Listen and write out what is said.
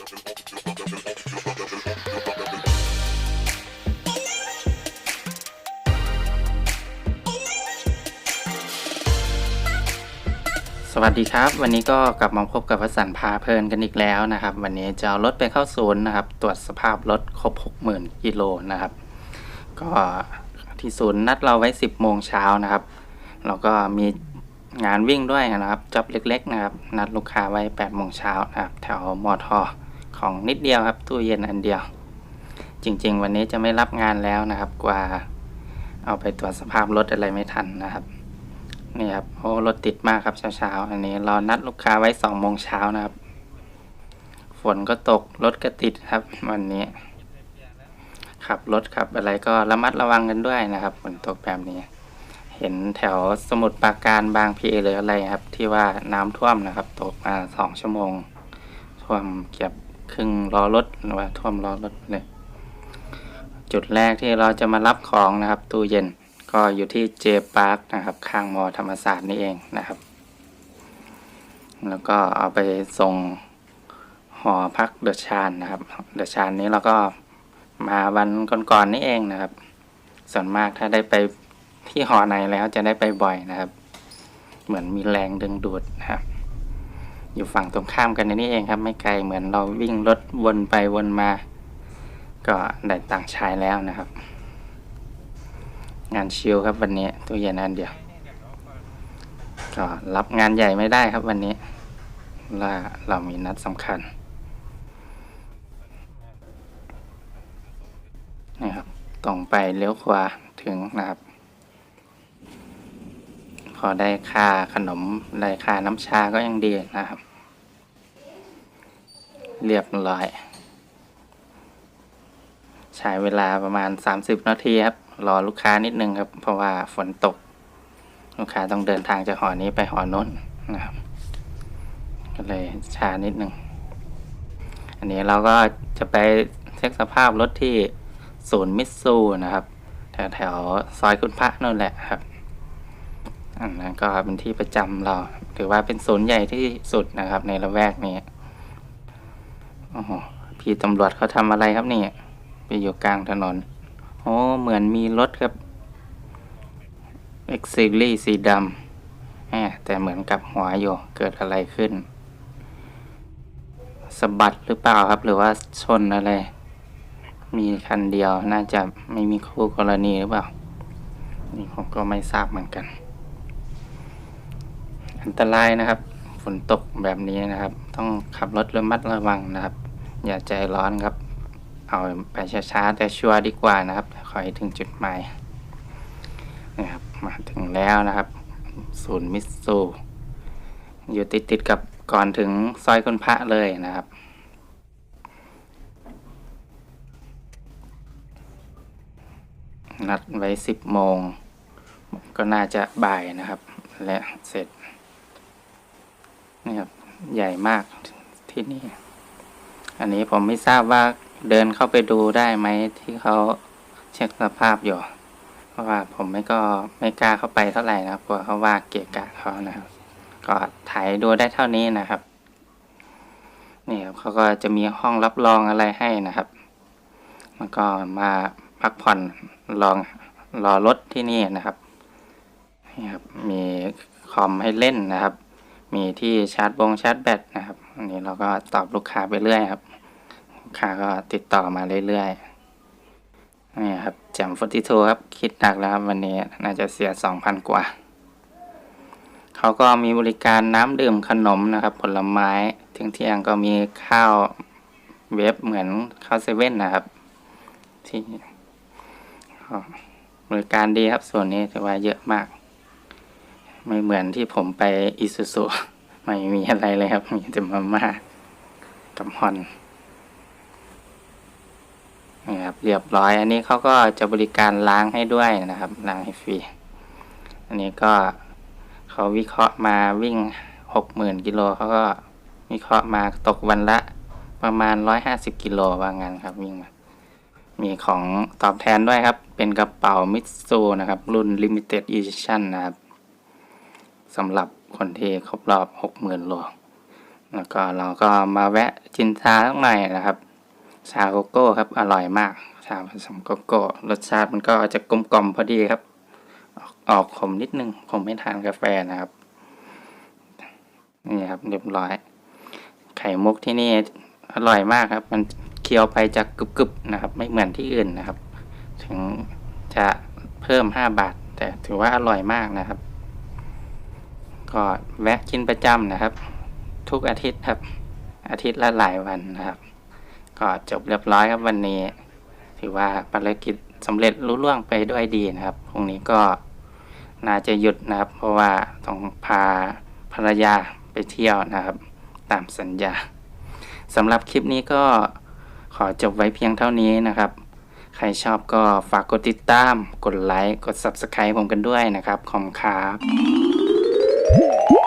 สวัสดีครับ วันนี้ก็กลับมาพบกับวสันต์พาเพลินกันอีกแล้วนะครับ วันนี้จะเอารถไปเข้าศูนย์นะครับ ตรวจสภาพรถครบ 60,000กิโลนะครับ ก็ที่ศูนย์นัดเราไว้ 10 โมงเช้านะครับเราก็มีงานวิ่งด้วยนะครับจ็อบเล็ก ๆ นะครับ นัดลูกค้าไว้8โมงเช้านะครับ แถวมอทอ ของนิดเดียวครับ ตู้เย็นอันเดียว จริง ๆ วันนี้จะไม่รับงานแล้วนะครับ กว่า เอาไปตรวจสภาพรถอะไรไม่ทันนะครับนี่ครับโอ้รถติดมากครับเช้าๆอันนี้เรานัดลูกค้าไว้สองโมงเช้านะครับ ฝนก็ตกรถก็ติดครับ วันนี้ขับรถขับอะไรก็ระมัดระวังกันด้วยนะครับฝนตกแบบนี้ เห็นแถวสมุทรปราการบางพีหรืออะไรครับ ที่ว่าน้ำท่วมนะครับ ตกมาสองชั่วโมง ท่วมเกือบ ครึ่งล้อรถหรือว่าท่วมล้อรถเลยจุดแรกที่เราจะมารับของนะครับตู้เย็นก็อยู่ที่เจพาร์คนะครับ ข้างมอธรรมศาสตร์นี่เองนะครับ แล้วก็เอาไปส่งหอพักเดอะชานนะครับเดอะชานนี้เราก็มาวันก่อนๆนี่เองนะครับ ส่วนมากถ้าได้ไปที่หอไหนแล้วจะได้ไปบ่อยนะครับ เหมือนมีแรงดึงดูดนะครับ อยู่ฝั่งตรงข้ามกันนี่เองครับ ไม่ไกลเหมือนเราวิ่งรถวนไปวนมา ก็ได้ต่างค์ใช้แล้วนะครับ งานชิลครับวันนี้ตู้เย็นอันเดียว ก็รับงานใหญ่ไม่ได้ครับวันนี้ว่าเรามีนัดสำคัญนี่ครับตรงไปเลี้ยวขวาถึงนะครับ พอได้ค่าขนมได้ค่าน้ำชาก็ยังดีนะครับ เรียบร้อย ใช้เวลาประมาณ 30 นาทีครับ รอลูกค้านิดนึงครับ เพราะว่าฝนตก ลูกค้าต้องเดินทางจากหอนี้ไปหอโน้นนะครับ ก็เลยช้านิดนึง อันนี้เราก็จะไปเช็คสภาพรถที่ศูนย์มิตซูนะครับแถวแถวซอยคุณพระนั่นแหละครับ อันนั้นก็เป็นที่ประจำเรา ถือว่าเป็นศูนย์ใหญ่ที่สุดนะครับ ในละแวกนี้โอ้โหพี่ตำรวจเขาทำอะไรครับนี่ไปอยู่กลางถนนโอ้เหมือนมีรถครับ X Series สีดำแต่เหมือนกับหัวอยู่เกิดอะไรขึ้นสะบัดหรือเปล่าครับ หรือว่าชนอะไร มีคันเดียวน่าจะไม่มีคู่กรณีหรือเปล่า นี่ผมก็ไม่ทราบเหมือนกัน อันตรายนะครับ ฝนตกแบบนี้นะครับ ต้องขับรถระมัดระวังนะครับ อย่าใจร้อนครับ เอาไปช้าๆแต่ชัวร์ดีกว่านะครับขอให้ถึงจุดหมายนะครับมาถึงแล้วนะครับ ศูนย์มิตซูอยู่ติดติดๆกับก่อนถึงซอยคุณพระเลยนะครับนัดไว้สิบโมง ก็น่าจะบ่ายนะครับ และเสร็จ นี่ครับใหญ่มากที่นี่ อันนี้ผมไม่ทราบว่าเดินเข้าไปดูได้ไหมที่เขาเช็คสภาพอยู่ เพราะว่าผมไม่ก็ไม่กล้าเข้าไปเท่าไหร่นะครับกลัวเขาว่าเกะกะเขานะครับ ก็ถ่ายดูได้เท่านี้นะครับนี่ครับเขาก็จะมีห้องรับรองอะไรให้นะครับแล้วก็มาพักผ่อนรองรอรถที่นี่นะครับนี่ครับมีคอมให้เล่นนะครับ มีที่ชาร์จบงชาร์จแบตนะครับอันนี้เราก็ตอบลูกค้าไปเรื่อยครับลูกค้าก็ติดต่อมาเรื่อยๆนี่ครับแจมฟอร์ติทูครับคิดหนักแล้วครับวันนี้น่าจะเสียสองพันกว่า เขาก็มีบริการน้ำดื่มขนมนะครับ ผลไม้ถึงเที่ยงก็มีข้าวเวฟเหมือนข้าวเซเว่นนะครับ ที่บริการดีครับส่วนนี้ถือว่าเยอะมาก ไม่เหมือนที่ผมไปอิซูซุไม่มีอะไรเลยครับ มีแต่มาม่ากับฮอนนี่ครับเรียบร้อย อันนี้เขาก็จะบริการล้างให้ด้วยนะครับล้างให้ฟรี อันนี้ก็เขาวิเคราะห์มาวิ่งหกหมื่นกิโลเขาก็วิเคราะห์มาตกวันละประมาณร้อยห้าสิบกิโลว่างั้นครับวิ่งมามีของตอบแทนด้วยครับ เป็นกระเป๋ามิตซูนะครับ รุ่น Limited Edition นะครับ สำหรับคนที่ครบรอบ60,000โลแล้วก็เราก็มาแวะจินชาสักหน่อยนะครับ ชาโกโก้ครับอร่อยมาก ชาผสมโกโก้ รสชาติมันก็จะกลมกล่อมพอดีครับออกออกขมนิดนึงผมไม่ทานกาแฟนะครับ นี่ครับเรียบร้อย ไข่มุกที่นี่อร่อยมากครับ มันเคี้ยวไปจะกรึบๆนะครับ ไม่เหมือนที่อื่นนะครับ ถึงจะเพิ่มห้าบาท แต่ถือว่าอร่อยมากนะครับ ก็แวะกินประจำนะครับ ทุกอาทิตย์ครับ อาทิตย์ละหลายวันนะครับ ก็จบเรียบร้อยครับวันนี้ ถือว่าภารกิจสำเร็จรุ่ล่วงไปด้วยดีนะครับพรุ่งนี้ก็น่าจะหยุดนะครับ เพราะว่าต้องพาภรรยาไปเที่ยวนะครับ ตามสัญญาสำหรับคลิปนี้ก็ขอจบไว้เพียงเท่านี้นะครับ ใครชอบก็ฝากกดติดตาม กดไลค์ กด Subscribe ผมกันด้วยนะครับ ขอบคุณครับ Yeah.